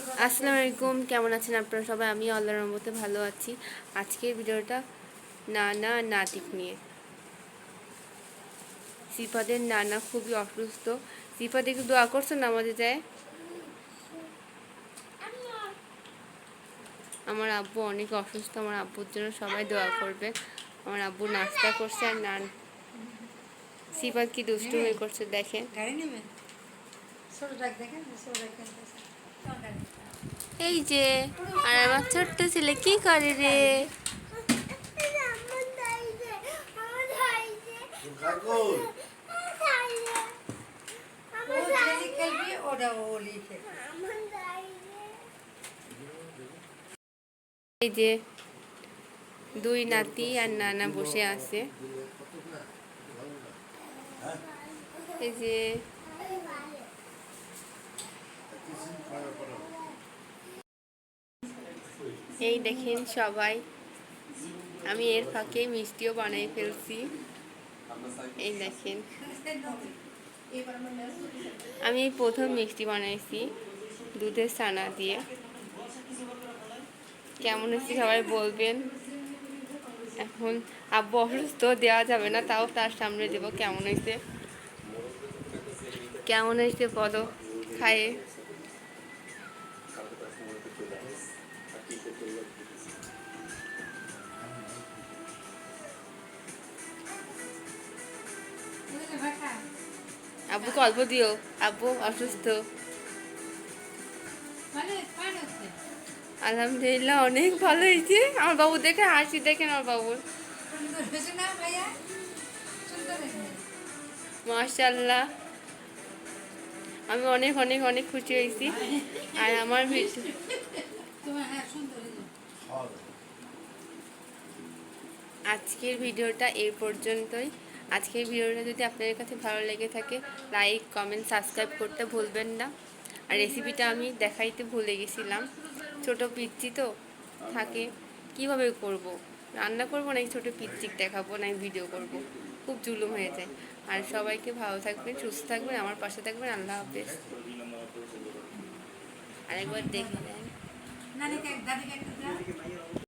আসসালামু আলাইকুম, কেমন আছেন আপনারা সবাই? আমি আল্লাহর রহমতে ভালো আছি। আজকের ভিডিওটা নানা নাতিক নিয়ে। সিফাদের নানা খুবই অসুস্থ। সিফাদ, একটু দোয়া করছ না আমাদের যায়? আমার আব্বু অনেক অসুস্থ। আমার আব্বুর জন্য সবাই দোয়া করবে। আমার আব্বু নাস্তা করছে আর নান। সিফাদ কি দুষ্টু হয়ে করছে ডাক দেখেন। এই যে, আর আমার ছোট্ট ছেলে কি করে রে? এই যে, দুই নাতি আর নানা বসে আছে। এই যে এই দেখেন সবাই। আমি এর ফাঁকে মিষ্টিও বানাই ফেলছি। এই দেখেন। আমি প্রথম মিষ্টি বানাইছি দুধের ছানা দিয়ে। কেমন হচ্ছে সবাই বলবেন। এখন আব্বু অসুস্থ, দেওয়া যাবে না, তাও তার সামনে দেবো। কেমন হয়েছে? কেমন হয়েছে পদ খায়ে আব্বু অল্প দিও। আব্বু অসুস্থ। মানে আলহামদুলিল্লাহ অনেক ভালো হয়েছে। আমার বাবু দেখে হাসি দেখেন আমার বাবুর। সুন্দর হয়েছে না ভাইয়া? সুন্দর হয়েছে মাশাল্লাহ আমি অনেক অনেক অনেক খুশি হয়েছি। আর আমার হ্যাঁ আজকের ভিডিওটা এই পর্যন্তই। আজকের ভিডিওটা যদি আপনাদের কাছে ভালো লেগে থাকে লাইক কমেন্ট সাবস্ক্রাইব করতে ভুলবেন না। আর রেসিপিটা আমি দেখাইতে ভুলে গেছিলাম। ছোট পিচ্ছি তো, থাকে। কীভাবে করব। রান্না করব না ছোট পিচ্চিক দেখাবো না ভিডিও করব। খুব জুলুম হয়ে যায়। আর সবাইকে ভালো থাকবেন, সুস্থ থাকবেন, আমার পাশে থাকবেন। আল্লাহ হাফেজ। আরেকবার দেখে। নেন